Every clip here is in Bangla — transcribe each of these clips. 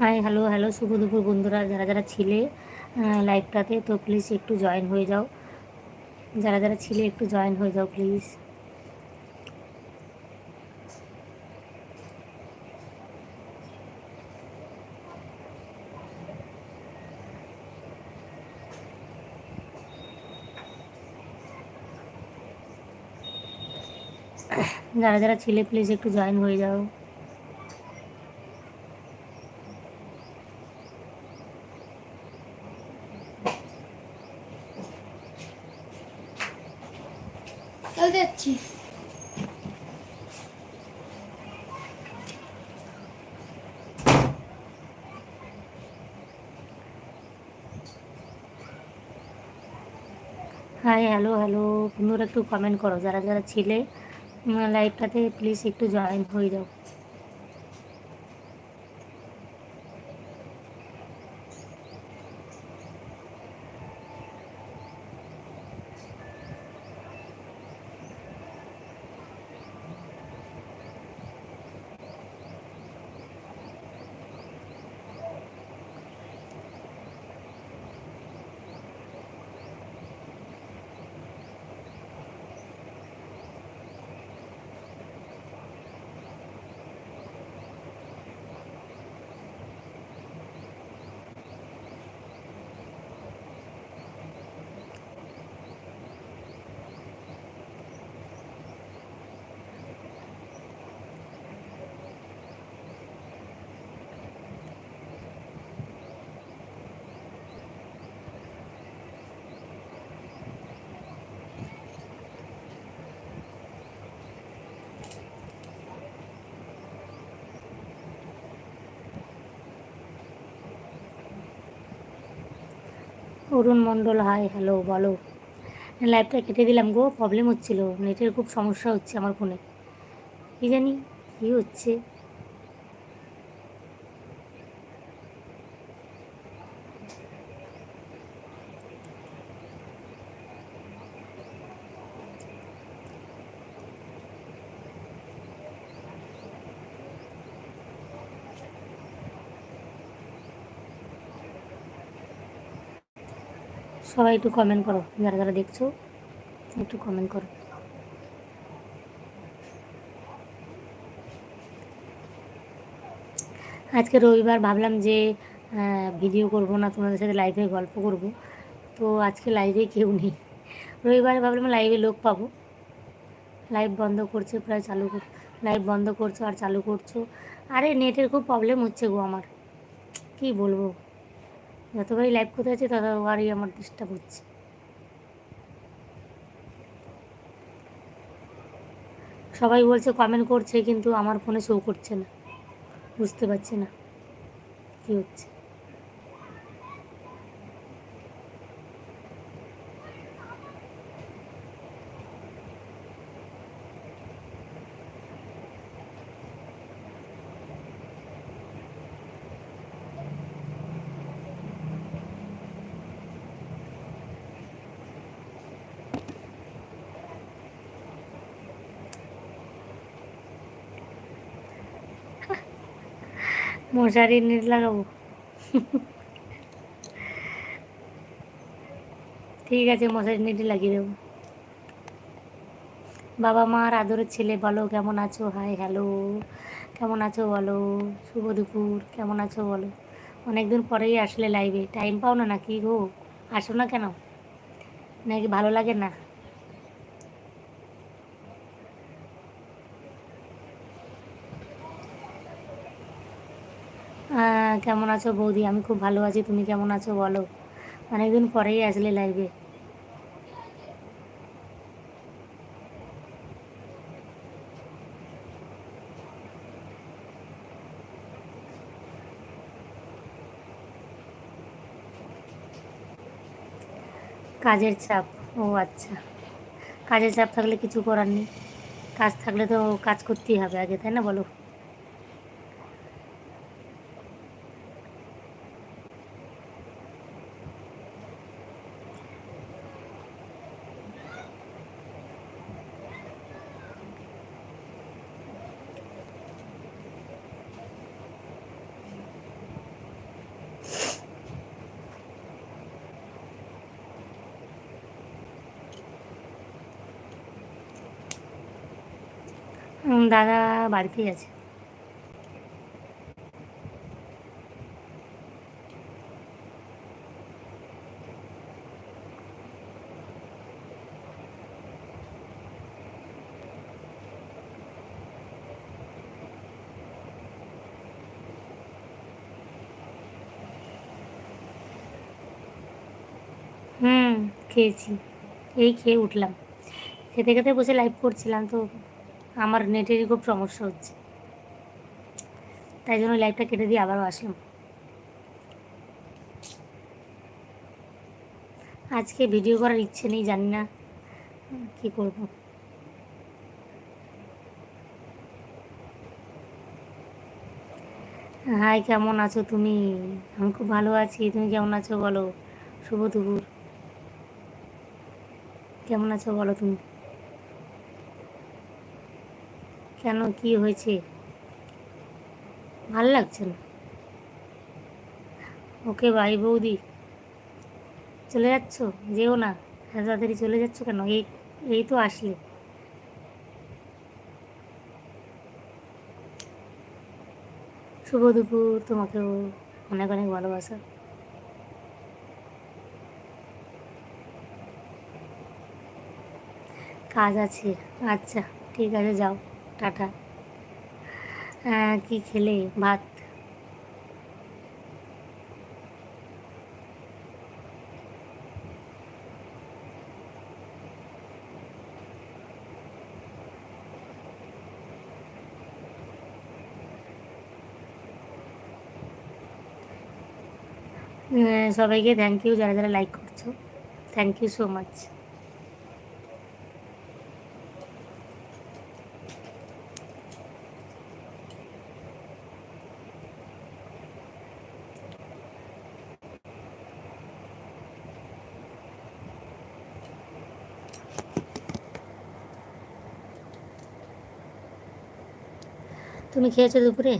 হাই হ্যালো হ্যালো শুভ দুপুর বন্ধুরা, যারা যারা ছিলে লাইভটাতে তো প্লিজ একটু জয়েন হয়ে যাও। যারা যারা ছিলে, একটু জয়েন হয়ে যাও প্লিজ যারা যারা ছিলে প্লিজ একটু জয়েন হয়ে যাও। হাই হ্যালো হ্যালো বন্ধুরা একটু কমেন্ট করো। যারা যারা ছিলে লাইভটাতে প্লিজ একটু জয়েন হয়ে যাও। অরুণ মণ্ডল হাই হ্যালো বলো। লাইভটা কেটে দিলাম গো প্রবলেম হচ্ছিল। নেটের খুব সমস্যা হচ্ছে আমার ফোনে কী জানি, কী হচ্ছে? সবাই একটু কমেন্ট করো, যারা যারা দেখছ, একটু কমেন্ট করো। আজকে রবিবার ভাবলাম যে ভিডিও করব না, তোমাদের সাথে লাইভে গল্প করব। তো আজকে লাইভে কেউ নেই। রবিবারে ভাবলাম লাইভে লোক পাবো। লাইভ বন্ধ করছে, প্রায় চালু লাইভ বন্ধ করছ আর চালু করছ। আরে নেটের খুব প্রবলেম হচ্ছে গো আমার। কি বলব? যতবারই লাইভ করতে আছে ততবারই আমার ডিস্টার্ব হচ্ছে। সবাই বলছে কমেন্ট করছে, কিন্তু আমার ফোনে শো করছে না। বুঝতে পারছি না। কী হচ্ছে? মশারি নেট লাগাবো ঠিক আছে মশারি নেটই লাগিয়ে দেবো। বাবা মার আদরের ছেলে, বলো কেমন আছো? হাই হ্যালো কেমন আছো বলো? শুভ দুপুর, কেমন আছো বলো? অনেকদিন পরেই আসলে লাইভে টাইম পাও না নাকি গো? আসো না কেন? নাকি ভালো লাগে না? কেমন আছো বৌদি? আমি খুব ভালো আছি, তুমি কেমন আছো বলো? অনেকদিন পরেই আসলে লাইভে কাজের চাপ, ও আচ্ছা। কাজের চাপ থাকলে কিছু করার নেই। কাজ থাকলে তো কাজ করতেই হবে আগে, তাই না বলো? দাদা বাড়িতেই আছে। হুম খেয়েছি। এই খেয়ে উঠলাম। খেতে খেতে বসে লাইভ করছিলাম তো। আমার নেটেরই খুব সমস্যা হচ্ছে। তাই জন্য লাইভটা কেটে দিয়ে আবারও আসলাম। আজকে ভিডিও করার ইচ্ছে নেই, জানি না কি করব। হাই, কেমন আছো তুমি? আমি খুব ভালো আছি, তুমি কেমন আছো বলো? শুভ দুপুর। কেমন আছো বলো তুমি? কেন, কি হয়েছে? ভালো লাগছে না। ওকে ভাই বৌদি। চলে যাচ্ছ? যেও না। এত তাড়াতাড়ি চলে যাচ্ছ কেন? এই এই তো আসলে। শুভ দুপুর তোমাকেও। অনেক অনেক ভালোবাসা। কাজ আছে। আচ্ছা ঠিক আছে, যাও। টাটা কি খেলে? ভাত। আহ, সবাইকে থ্যাংক ইউ যারা যারা লাইক করছ থ্যাংক ইউ সো মাচ তুমি খেয়েছো দুপুরে?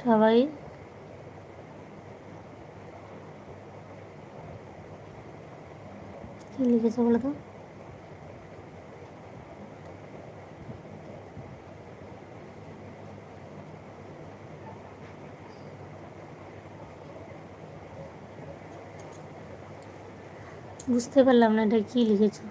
সবাই? কি লিখেছে বলো তো? বুঝতে পারলাম না এটা কি লিখেছো।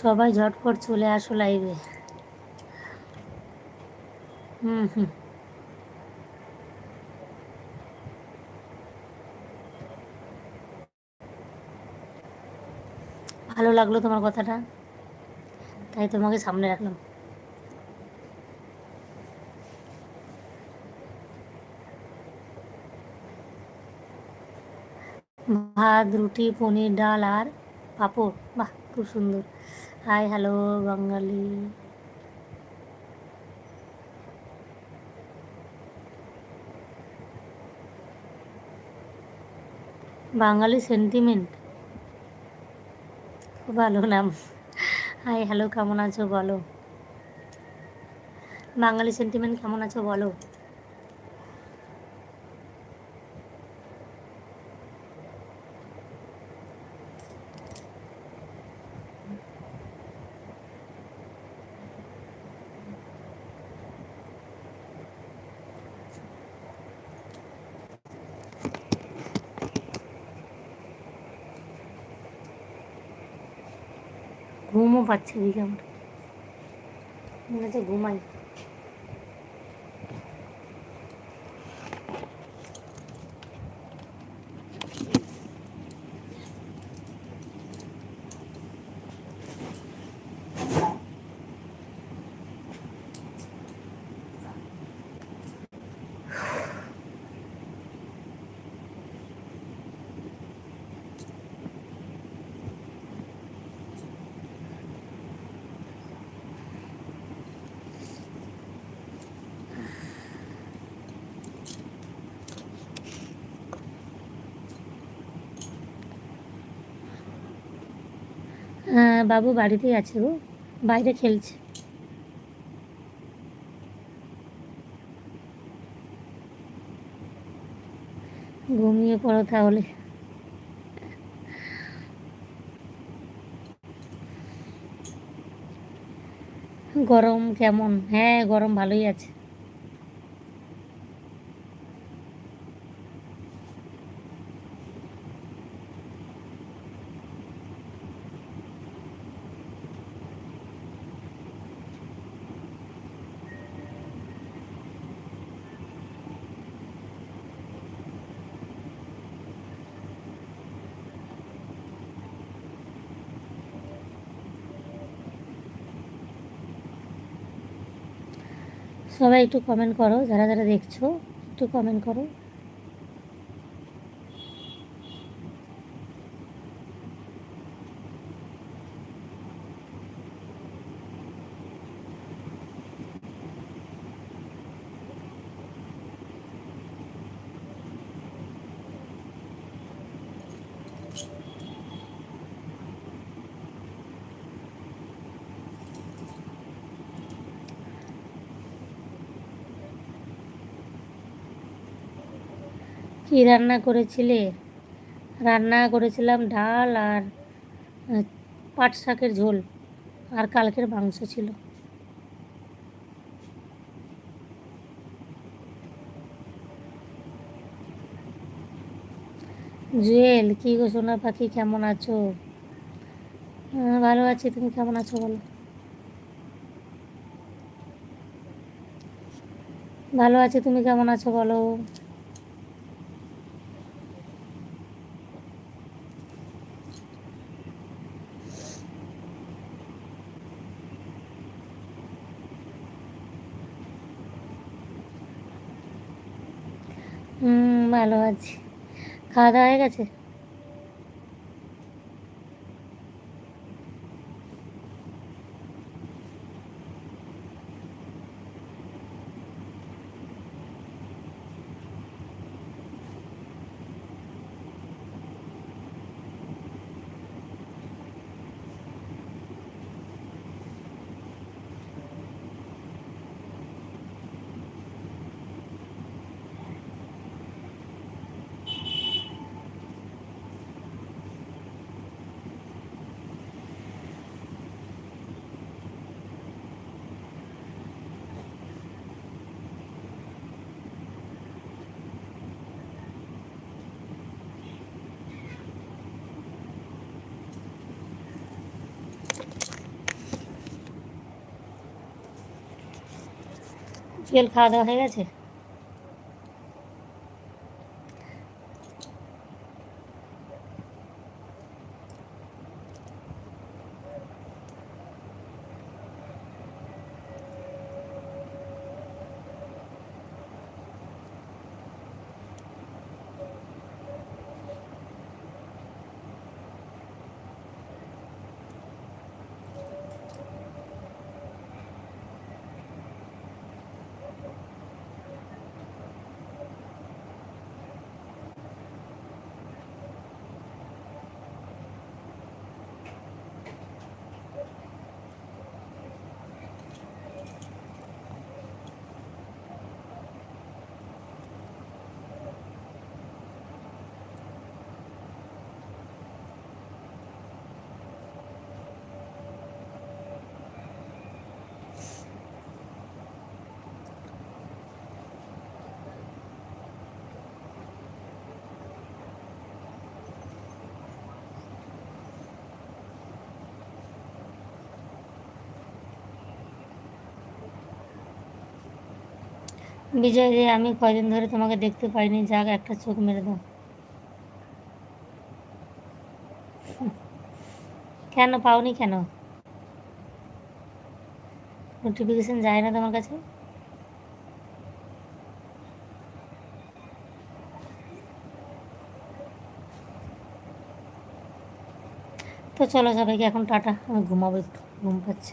সবাই ঝটপট চলে আসো লাইভে হুম হুম। ভালো লাগল তোমার কথাটা। তাই তোমাকে সামনে রাখলাম। ভাত, রুটি, পনির, ডাল আর পাঁপড়। বাহ, খুব সুন্দর। হাই, হ্যালো, বাঙালি। বাঙালি সেন্টিমেন্ট খুব ভালো নাম। হাই, হ্যালো, কেমন আছো বলো? বাঙালি সেন্টিমেন্ট কেমন আছো বলো? ঘুমও পাচ্ছে এদিকে আমার মনে ঘুমাই। বাবু বাড়িতেই আছে গো, বাইরে খেলছে। ঘুমিয়ে পড়ো তাহলে। গরম কেমন? হ্যাঁ গরম ভালোই আছে। সবাই একটু কমেন্ট করো যারা যারা দেখছ একটু কমেন্ট করো। কি রান্না করেছিলে? রান্না করেছিলাম ডাল আর পাট শাকের ঝোল, আর কালকের মাংস ছিল। জুয়েল, কি গো সোনা পাখি, কেমন আছো? ভালো আছি, তুমি কেমন আছো বলো? ভালো আছি, তুমি কেমন আছো বলো? হুম ভালো আছি। খাওয়া দাওয়া হয়ে গেছে? জুয়েল খাওয়া দাওয়া হয়ে গেছে? বিজয় রে আমি কয়দিন ধরে তোমাকে দেখতে পাইনি, যাক, একটা চোখ মেরে দাও। কেন পাওনি কেন? নোটিফিকেশন যায় না তোমার কাছে? তো চলো সবাইকে, এখন টাটা, আমি ঘুমাবো একটু, ঘুম পাচ্ছে।